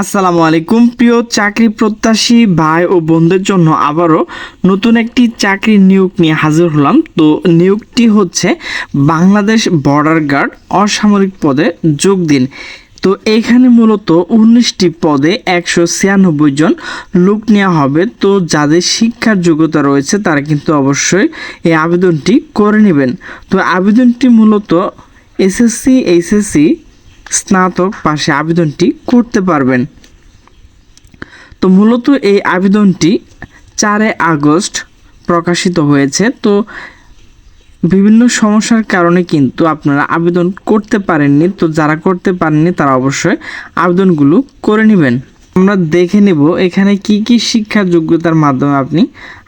আসসালামু আলাইকুম। প্রিয় চাকরি প্রত্যাশী ভাই ও বোনদের জন্য আবারও নতুন একটি চাকরি নিয়োগ নিয়ে হাজির হলাম। তো নিয়োগটি হচ্ছে বাংলাদেশ বর্ডার গার্ড অসামরিক পদে যোগ দিন। তো এখানে মূলত উনিশটি পদে একশো ছিয়ানব্বই জন লোক নেওয়া হবে। তো যাদের শিক্ষার যোগ্যতা রয়েছে, তারা কিন্তু অবশ্যই এই আবেদনটি করে নেবেন। তো আবেদনটি মূলত এসএসসি, এইচএসসি স্নাতক পাশে আবেদনটি করতে পারবেন। তো মূলত এই আবেদনটি চারে আগস্ট প্রকাশিত হয়েছে। তো বিভিন্ন সমস্যার কারণে কিন্তু আপনারা আবেদন করতে পারেননি। তো যারা করতে পারেননি, তারা অবশ্যই আবেদনগুলো করে নেবেন। আমরা দেখে নেব এখানে কি কি শিক্ষা যোগ্যতার মাধ্যমে আপনি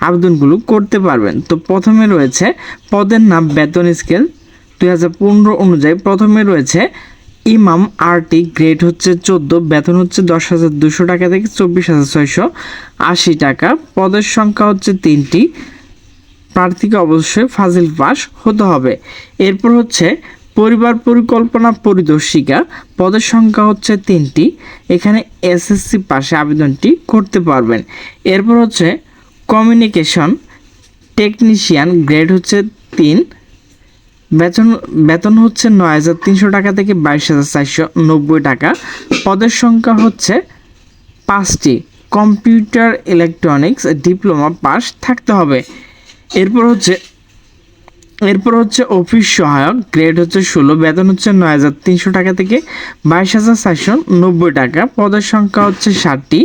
আবেদনগুলো করতে পারবেন। তো প্রথমে রয়েছে, পদের নাম বেতন স্কেল দুই হাজার পনেরো অনুযায়ী প্রথমে রয়েছে ইমাম আরটি গ্রেড হচ্ছে চোদ্দ, বেতন হচ্ছে দশ হাজার দুশো টাকা থেকে চব্বিশ হাজার ছয়শো আশি টাকা। পদের সংখ্যা হচ্ছে তিনটি। প্রার্থীকে অবশ্যই ফাজিল পাস হতে হবে। এরপর হচ্ছে পরিবার পরিকল্পনা পরিদর্শিকা পদের সংখ্যা হচ্ছে তিনটি। এখানে এসএসসি পাশে আবেদনটি করতে পারবেন। এরপর হচ্ছে কমিউনিকেশন টেকনিশিয়ান গ্রেড হচ্ছে তিন। বেতন বেতন হচ্ছে নয় হাজার তিনশো টাকা থেকে বাইশ হাজার চারশো নব্বই টাকা। পদের সংখ্যা হচ্ছে পাঁচটি। কম্পিউটার ইলেকট্রনিক্স, ডিপ্লোমা পাস থাকতে হবে। এরপর হচ্ছে এরপর হচ্ছে অফিস সহায়ক, গ্রেড হচ্ছে ষোলো, বেতন হচ্ছে নয় হাজার তিনশো টাকা থেকে বাইশ হাজার চারশো নব্বই টাকা। পদের সংখ্যা হচ্ছে ষাটটি।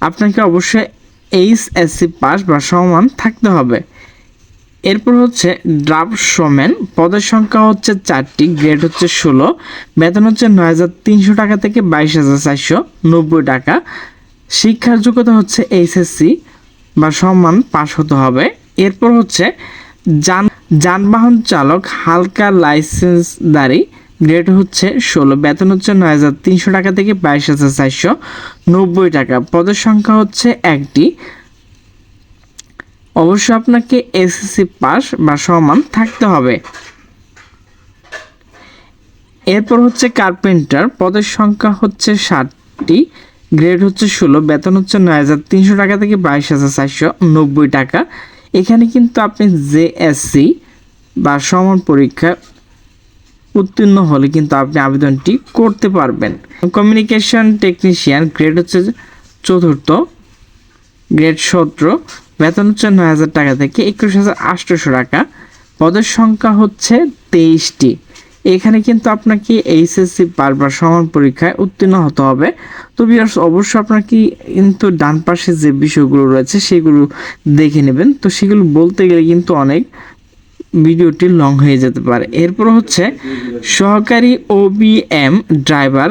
আপনাকে অবশ্যই এইচ এসসি পাস বা সমান থাকতে হবে। এরপর হচ্ছে ড্রাফট শোম্যান পদের সংখ্যা হচ্ছে চারটি, গ্রেড হচ্ছে ষোলো, বেতন হচ্ছে নয় হাজার তিনশো টাকা থেকে বাইশ হাজার চারশো নব্বই টাকা। শিক্ষার যোগ্যতা হচ্ছে এইচএসসি বা সম্মান পাশ হতে হবে। এরপর হচ্ছে যান, যানবাহন চালক, হালকা লাইসেন্সদারি গ্রেড হচ্ছে ষোলো, বেতন হচ্ছে নয় হাজার তিনশো টাকা থেকে বাইশ হাজার চারশো নব্বই টাকা। পদের সংখ্যা হচ্ছে একটি অবশ্যই আপনাকে এসএসসি পাস বা সমান থাকতে হবে। এরপর হচ্ছে কার্পেন্টার পদের সংখ্যা হচ্ছে ষাটটি গ্রেড হচ্ছে ষোলো, বেতন হচ্ছে নয় হাজার তিনশো টাকা থেকে বাইশ হাজার চারশো নব্বই টাকা। এখানে কিন্তু আপনি জেএসসি বা সমান পরীক্ষা উত্তীর্ণ হলে কিন্তু আপনি আবেদনটি করতে পারবেন। কমিউনিকেশন টেকনিশিয়ান গ্রেড হচ্ছে চতুর্থ গ্রেড সতেরো বেতন হচ্ছে নয় হাজার টাকা থেকে একুশ হাজার আটশোশো টাকা। পদের সংখ্যা হচ্ছে তেইশটি। এখানে কিন্তু আপনাকে এইচএসসি বারবার সমান পরীক্ষায় উত্তীর্ণ হতে হবে। তো বিয়ার্স অবশ্যই আপনাকে কিন্তু ডান পাশে যে বিষয়গুলো রয়েছে, সেগুলো দেখে নেবেন। তো সেগুলো বলতে গেলে কিন্তু অনেক ভিডিওটি লং হয়ে যেতে পারে। এরপর হচ্ছে সহকারী ওবিএম ড্রাইভার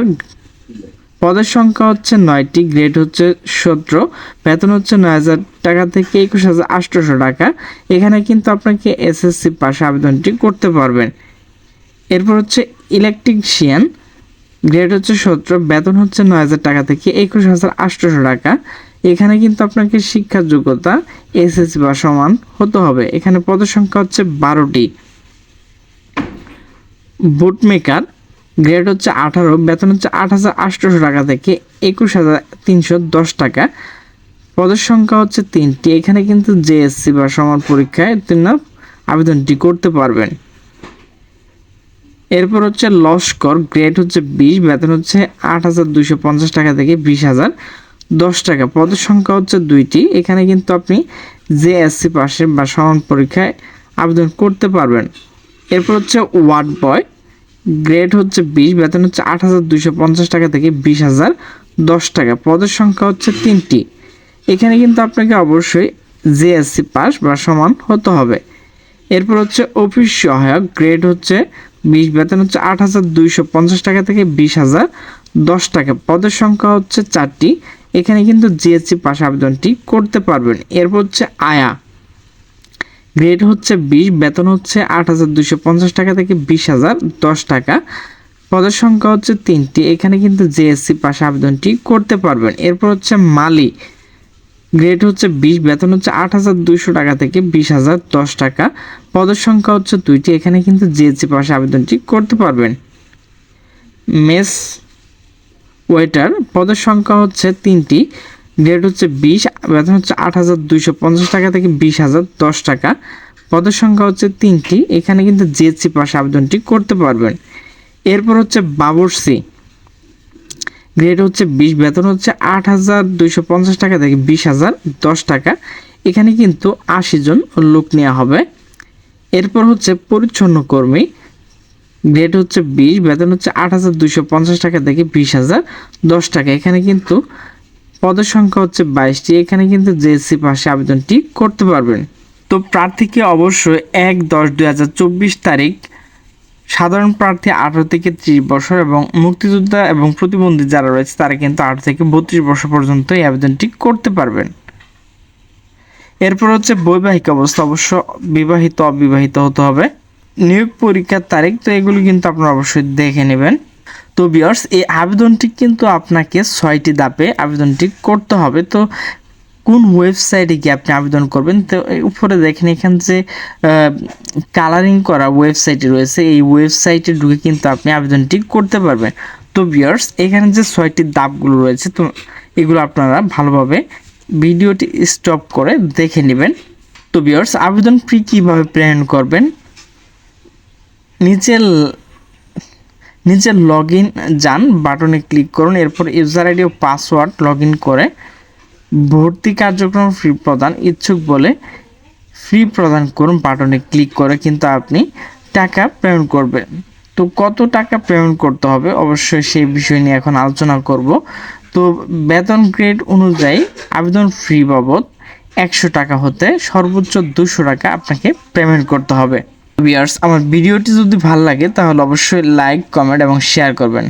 পদের সংখ্যা হচ্ছে নয়টি, গ্রেড হচ্ছে সতেরো, বেতন হচ্ছে নয় হাজার টাকা থেকে একুশ হাজার আটশোশো টাকা। এখানে কিন্তু আপনাকে এসএসসি পাশে আবেদনটি করতে পারবেন। এরপর হচ্ছে ইলেকট্রিশিয়ান, গ্রেড হচ্ছে সতেরো, বেতন হচ্ছে নয় হাজার টাকা থেকে একুশ হাজার আটশোশো টাকা। এখানে কিন্তু আপনাকে শিক্ষার যোগ্যতা, এসএসসি বা সমান হতে হবে। এখানে পদের সংখ্যা হচ্ছে বারোটি। বুট মেকার গ্রেড হচ্ছে আঠারো, বেতন হচ্ছে আট হাজার আটশোশো টাকা থেকে একুশ হাজার তিনশো দশ টাকা। পদের সংখ্যা হচ্ছে তিনটি। এখানে কিন্তু জেএসসি বা সমান পরীক্ষায় উত্তীর্ণ আবেদনটি করতে পারবেন। এরপর হচ্ছে লস্কর গ্রেড হচ্ছে বিশ, বেতন হচ্ছে আট হাজার দুশো পঞ্চাশ টাকা থেকে বিশ হাজার দশ টাকা। পদের সংখ্যা হচ্ছে দুইটি। এখানে কিন্তু আপনি জেএসসি পাশে বা সমান পরীক্ষায় আবেদন করতে পারবেন। এরপর হচ্ছে ওয়ার্ড বয় গ্রেড হচ্ছে বিশ, বেতন হচ্ছে আট হাজার দুশো পঞ্চাশ টাকা থেকে বিশ হাজার দশ টাকা। পদের সংখ্যা হচ্ছে তিনটি। এখানে কিন্তু আপনাকে অবশ্যই জেএসসি পাস বা সমান হতে হবে। এরপর হচ্ছে অফিস সহায়ক গ্রেড হচ্ছে বিশ, বেতন হচ্ছে আট হাজার দুইশো পঞ্চাশ টাকা থেকে বিশ হাজার দশ টাকা। পদের সংখ্যা হচ্ছে চারটি। এখানে কিন্তু জিএসসি পাস আবেদনটি করতে পারবেন। এরপর হচ্ছে আয়া। গ্রেড হচ্ছে বিশ, বেতন হচ্ছে আট হাজার দুশো পঞ্চাশ টাকা থেকে বিশ হাজার দশ টাকা। পদের সংখ্যা হচ্ছে তিনটি। এখানে কিন্তু জেএসসি পাশে আবেদনটি করতে পারবেন। এরপর হচ্ছে মালি। গ্রেড হচ্ছে বিশ, বেতন হচ্ছে আট হাজার দুইশো টাকা থেকে বিশ হাজার দশ টাকা। পদের সংখ্যা হচ্ছে দুইটি। এখানে কিন্তু জিএসসি পাশে আবেদনটি করতে পারবেন। মেস ওয়েটার পদের সংখ্যা হচ্ছে তিনটি। গ্রেড হচ্ছে বিশ, বেতন হচ্ছে আট হাজার দুইশো পঞ্চাশ টাকা থেকে বিশ হাজার দশ টাকা। পদের সংখ্যা হচ্ছে তিনটি, এখানে কিন্তু জিএসসি পাশে আবেদনটি করতে পারবেন। এরপর হচ্ছে বাবরসি। গ্রেড হচ্ছে বিশ, বেতন হচ্ছে আট হাজার দুইশো পঞ্চাশ টাকা থেকে বিশ হাজার দশ টাকা। এখানে কিন্তু আশি জন লোক নেওয়া হবে। এরপর হচ্ছে পরিচ্ছন্ন কর্মী। গ্রেড হচ্ছে বিশ, বেতন হচ্ছে আট হাজার দুইশো পঞ্চাশ টাকা থেকে বিশ হাজার দশ টাকা। এখানে কিন্তু পদের সংখ্যা হচ্ছে বাইশটি। এখানে কিন্তু জেএসসি পাশে আবেদনটি করতে পারবেন। তো প্রার্থীকে অবশ্যই এক দশ দুই হাজার চব্বিশ তারিখ সাধারণ প্রার্থী আঠারো থেকে ত্রিশ বছর এবং মুক্তিযোদ্ধা এবং প্রতিবন্ধী যারা রয়েছে, তারা কিন্তু আঠারো থেকে বত্রিশ বছর পর্যন্ত এই আবেদনটি করতে পারবেন। এরপর হচ্ছে বৈবাহিক অবস্থা। অবশ্য বিবাহিত, অবিবাহিত হতে হবে। নিয়োগ পরীক্ষার তারিখ, তো এগুলো কিন্তু আপনারা অবশ্যই দেখে নেবেন। তো বিয়ার্স এই আবেদনটি কিন্তু আপনাকে ছয়টি ধাপে আবেদনটি করতে হবে। তো কোন ওয়েবসাইটে গিয়ে আপনি আবেদন করবেন? তো উপরে দেখেন এখান যে কালারিং করা ওয়েবসাইটে রয়েছে, এই ওয়েবসাইটে ঢুকে কিন্তু আপনি আবেদনটি করতে পারবেন। তো বিয়ার্স এখানে যে ছয়টি ধাপগুলো রয়েছে, তো এগুলো আপনারা ভালোভাবে ভিডিওটি স্টপ করে দেখে নেবেন। তো বিয়ার্স আবেদন ফি কীভাবে প্রেরণ করবেন? নিচে নিচে লগ ইন যান বাটনে ক্লিক করুন, এরপর ইউজার আইডি ও পাসওয়ার্ড লগ ইন করে ভর্তি কার্যক্রম ফ্রি প্রদান ইচ্ছুক বলে ফ্রি প্রদান করুন বাটনে ক্লিক করে কিন্তু আপনি টাকা পেমেন্ট করবেন। তো কত টাকা পেমেন্ট করতে হবে? অবশ্যই সেই বিষয় নিয়ে এখন আলোচনা করব। তো বেতন গ্রেড অনুযায়ী আবেদন ফ্রি বাবদ একশো টাকা হতে সর্বোচ্চ দুশো টাকা আপনাকে পেমেন্ট করতে হবে। ভিউয়ার্স আমার ভিডিওটি যদি ভালো লাগে তাহলে অবশ্যই লাইক কমেন্ট এবং শেয়ার করবেন।